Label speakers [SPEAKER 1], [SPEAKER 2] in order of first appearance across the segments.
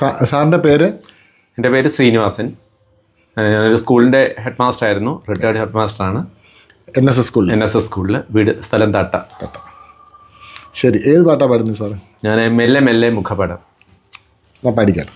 [SPEAKER 1] സാറിന്റെ പേര്?
[SPEAKER 2] എന്റെ പേര് ശ്രീനിവാസൻ. ഞാനൊരു സ്കൂളിന്റെ ഹെഡ് മാസ്റ്റർ ആയിരുന്നു. റിട്ടയർഡ് ഹെഡ് മാസ്റ്റർ ആണ്.
[SPEAKER 1] എൻ എസ് എസ് സ്കൂളിൽ
[SPEAKER 2] എൻ എസ് എസ് സ്കൂളിൽ വീട് സ്ഥലം തട്ട. തട്ട.
[SPEAKER 1] ശരി ഏത് പാട്ടാണ് പാടുന്നത് സാറ്?
[SPEAKER 2] ഞാൻ മെല്ലെ മെല്ലെ മുഖപടം
[SPEAKER 1] ഞാൻ പാടിക്കാം.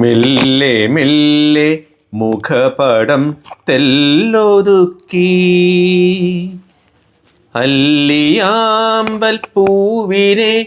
[SPEAKER 2] മെല്ലെ മെല്ലെ മുഖപടം തെല്ലൊതുക്കി. അല്ലിയാമ്പൽ പൂവിനെ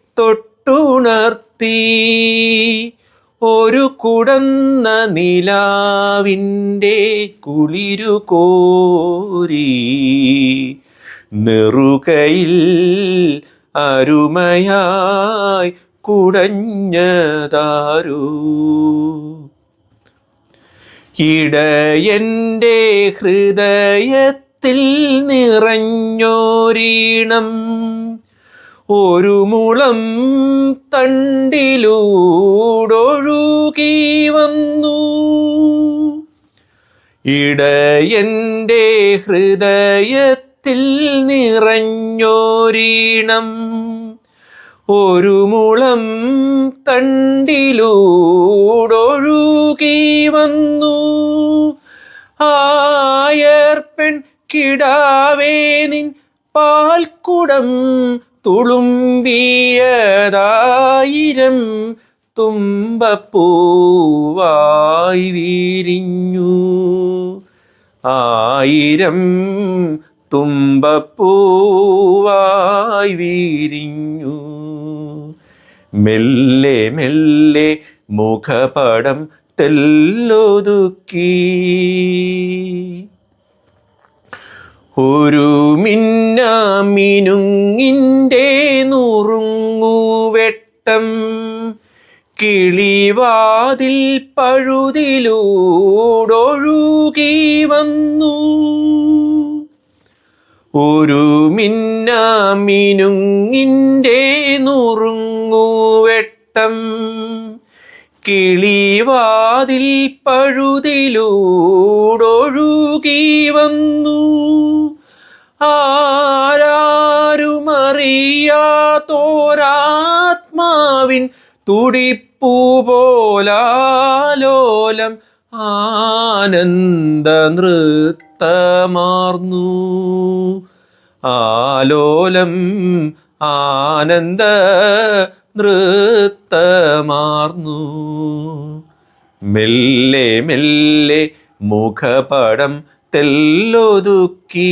[SPEAKER 2] തൊട്ടുണർത്തി. ഒരു കുടന്ന നിലാവിന്റെ കുളിരു കോരി. നെറുകയിൽ അരുമയായി കുടഞ്ഞതാരൂ. ഇടയന്റെ ഹൃദയത്തിൽ നിറഞ്ഞോരീണം. ഒരു മുളം തണ്ടിലൂടൊഴുകി വന്നു. ഇടയന്റെ ഹൃദയത്തിൽ നിറഞ്ഞോരീണം. ഒരു മുളം തണ്ടിലൂടൊഴുകി വന്നു. ആയർപ്പെൺ കിടാവേ നിൻ പാൽക്കുടം തുളുമ്പിയതായിരം തുമ്പപ്പൂവായി വിരിഞ്ഞു. ആയിരം തുമ്പപ്പൂവായി വിരിഞ്ഞു. മെല്ലെ മെല്ലെ മുഖപടം തെല്ലൊതുക്കി. ഒരു മിന്നാമിനുങ്ങിന്റെ നുറുങ്ങുവെട്ടം കിളിവാതിൽ പഴുതിലൂടൊഴുകി വന്നു. ഒരു മിന്നാമിനുങ്ങിന്റെ നുറുങ്ങുവെട്ടം കിളിവാതിൽ പഴുതിലൂടൊഴുകി വന്നു. ആരാരുമറിയാത്തോരാത്മാവിൻ തുടിപ്പൂ പോലാലോലം ആനന്ദ നൃത്തമാർന്നു ആലോലം ആനന്ദ നൃത്തമാർന്നു മെല്ലെ മെല്ലെ മുഖപടം തെല്ലൊതുക്കി.